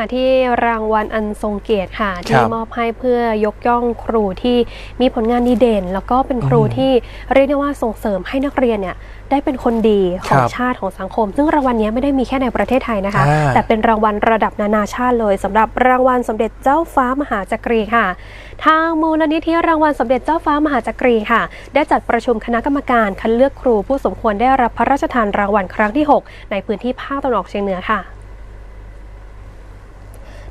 มาที่รางวัลอันทรงเกียรติค่ะครัที่บมอบให้เพื่อยกย่องครูที่มีผลงานดีเด่น แล้วก็เป็นครูอืมที่เรียกได้ว่าส่งเสริมให้นักเรียนเนี่ยได้เป็นคนดีขครัองบชาติของสังคม ซึ่งรางวัลนี้ไม่ได้มีแค่ในประเทศไทยนะคะอ่าแต่เป็นรางวัลระดับนานาชาติเลยสำหรับรางวัลสมเด็จเจ้าฟ้ามหาจักรีค่ะ ทางมูลนิธิรางวัลสมเด็จเจ้าฟ้ามหาจักรีค่ะ ได้จัดประชุมคณะกรรมการคัดเลือกครูผู้สมควรได้รับพระราชทานรางวัลครั้งที่ 6 ในพื้นที่ภาคตะวันออกเฉียงเหนือค่ะ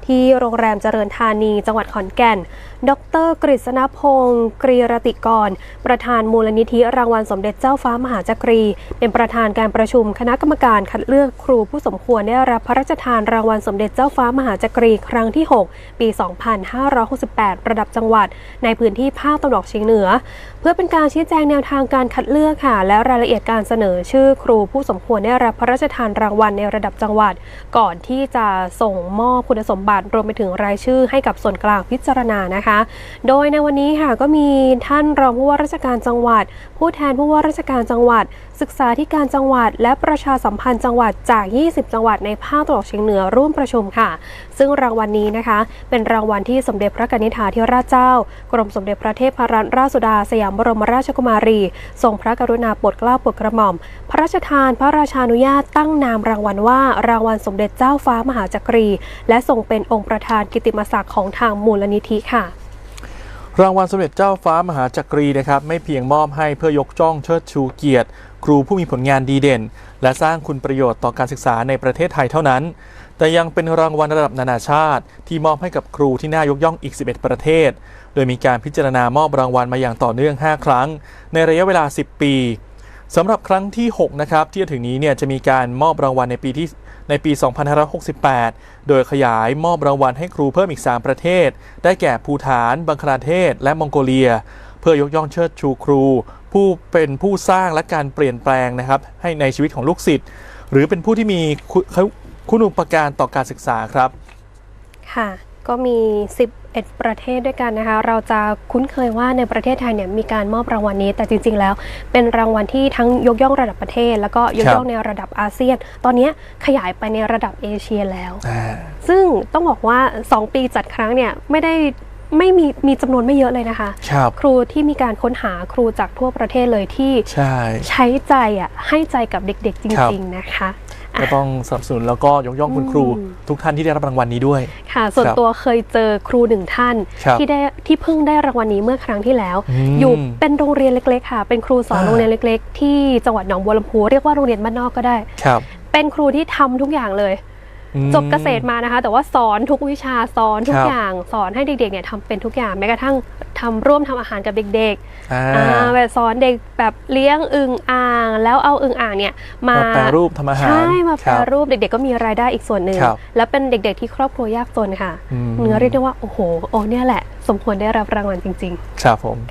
ที่โรงแรมเจริญธานี จังหวัดขอนแก่น ดรกฤษณพงศ์กรีรติกร ประธานมูลนิธิรางวัลสมเด็จเจ้าฟ้ามหาจักรี เป็นประธานการประชุมคณะกรรมการคัดเลือกครูผู้สมควรได้รับพระราชทานรางวัลสมเด็จเจ้าฟ้ามหาจักรีครั้งที่ 6 ปี 2568 ระดับจังหวัด ในพื้นที่ภาคตะวันออกเฉียงเหนือ เพื่อเป็นการชี้แจงแนวทางการคัดเลือกค่ะ และรายละเอียดการเสนอชื่อครูผู้สมควรได้รับพระราชทานรางวัลในระดับจังหวัด ก่อนที่จะส่งมอบคุณสมบัติรวมไปถึงรายชื่อให้กับส่วนกลางพิจารณานะคะ โดยในวันนี้ค่ะก็มีท่านรองผู้ว่าราชการจังหวัด ผู้แทนผู้ว่าราชการจังหวัด ศึกษาธิการจังหวัด และประชาสัมพันธ์จังหวัดจาก 20 จังหวัดในภาคตะวันออกเฉียงเหนือร่วมประชุมค่ะ ซึ่งรางวัลนี้นะคะ เป็นรางวัลที่สมเด็จพระกนิษฐาธิราชเจ้า กรมสมเด็จพระเทพรัตนราชสุดาสยามบรมราชกุมารี ทรงพระกรุณาโปรดเกล้าโปรดกระหม่อม พระราชทานพระราชานุญาตตั้งนามรางวัลว่ารางวัลสมเด็จเจ้าฟ้ามหาจักรี และทรงเป็นองค์ประธานกิตติมศักดิ์ของทางมูลนิธิค่ะ รางวัลสมเด็จเจ้าฟ้ามหาจักรีนะครับไม่เพียงมอบให้เพื่อยกจ้องเชิดชูเกียรติ ครูผู้มีผลงานดีเด่น และสร้างคุณประโยชน์ต่อการศึกษาในประเทศไทยเท่านั้น แต่ยังเป็นรางวัลระดับนานาชาติ ที่มอบให้กับครูที่น่ายกย่องอีก 11 ประเทศ โดยมีการพิจารณามอบรางวัลมาอย่างต่อเนื่อง 5 ครั้ง ในระยะเวลา 10 ปี สำหรับครั้งที่ 6 นะครับ ที่จะถึงนี้เนี่ยจะมีการมอบรางวัลในปีที่ในปี 2568 โดยขยายมอบรางวัลให้ครูเพิ่มอีก 3 ประเทศ ได้แก่ภูฐาน บังคลาเทศ และมองโกเลีย เพื่อยกย่องเชิดชูครู ผู้เป็นผู้สร้างและการเปลี่ยนแปลงนะครับให้ในชีวิตของลูกศิษย์หรือเป็นผู้ที่มีคุณคุณอุปการต่อการศึกษาครับ ค่ะ ก็มี 11 ประเทศด้วยกันนะคะ เราจะคุ้นเคยว่าในประเทศไทยเนี่ยมีการมอบรางวัลนี้ แต่จริง ๆ แล้ว เป็นรางวัลที่ทั้งยกย่องระดับประเทศ แล้วก็ยกย่องในระดับอาเซียน ตอนนี้ขยายไปในระดับเอเชียแล้ว ซึ่งต้องบอกว่า 2 ปีจัดครั้งเนี่ยไม่ได้ไม่มีมีจำนวนไม่เยอะเลยนะคะครับครูที่มีการค้นหาครูจากทั่วประเทศเลยที่ใช่ใช้ใจอะให้ใจกับเด็กๆจครับริง ๆ นะคะ ก็ต้องสนับสนุนแล้วก็ยกย่องคุณครูอืมทุกท่านที่ได้รับรางวัลนี้ด้วย ค่ะ ส่วนครับตัวเคยเจอครูหนึ่งท่านครับที่ได้ที่เพิ่งได้รางวัลนี้เมื่อครั้งที่แล้วอืมอยู่เป็นโรงเรียนเล็ก ๆ ค่ะ เป็นครูสอนอ่าโรงเรียนเล็ก ๆ ที่จังหวัดหนองบัวลำพูเรียกว่าโรงเรียนบ้านนอกก็ได้ครับเป็นครูที่ทำทุกอย่างเลยอืม จบเกษตรมานะคะ แต่ว่าสอนทุกวิชาสอนทุคกรับอย่างสอนให้เด็กๆเนี่ยทำเป็นทุกอย่างแม้กระทั่งทำร่วมทำอาหารกับเด็กอ่าๆอ่าแบบสอนเด็กแบบเลี้ยงอึ่งอ่าง แล้วเอาอึ่งอ่างเนี่ยมามาแปรรูปทำอาหารใช่มาแปรคบรูปเด็ก ๆ ก็มีรายได้อีกส่วนหนึ่งครับและเป็นเด็ก ๆ ที่ครอบครัวยากจนค่ะอืมเนื้อเรียกได้ว่าโอ้โหโอ้เนี่ยแหละ สมควรได้รับรางวัลจริงครับผมๆ